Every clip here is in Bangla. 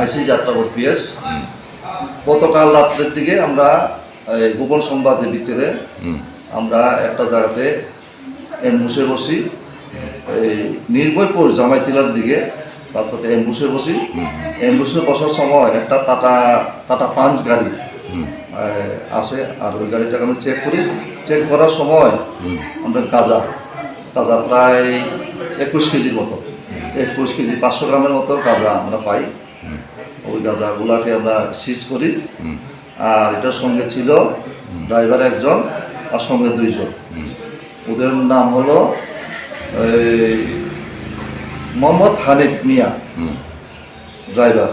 আইসি যাত্রাপথ পিএস। গতকাল রাত্রের দিকে আমরা গোপন সংবাদের ভিতরে আমরা একটা জায়গাতে এম্বুসে বসি এই নির্ভয়পুর জামাইতিলার দিকে রাস্তাতে এম্বুসে বসি। এম্বুসে বসার সময় একটা টাটা টাটা পাঞ্চ গাড়ি আসে আর ওই গাড়িটাকে আমি চেক করি। চেক করার সময় আমরা গাজা গাঁজা প্রায় একুশ কেজির মতো। একুশ কেজি পাঁচশো গ্রামের মতো গাঁজা আমরা পাই। ওই গাঁজাগুলাকে আমরা সিজ করি। আর এটার সঙ্গে ছিল ড্রাইভার একজন আর সঙ্গে দুইজন। ওদের নাম হলো মোহাম্মদ হানিফ মিয়া ড্রাইভার।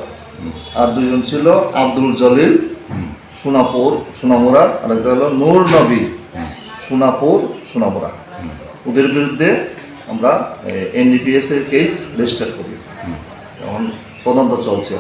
আর দুজন ছিল আব্দুল জলিল, সোনাপুর, সোনামুরা। আর একটা হলো নূর নবী, সোনাপুর, সোনামুরা। ওদের বিরুদ্ধে আমরা এনডিপিএস এর কেস রেজিস্টার করি। এখন তদন্ত চলছে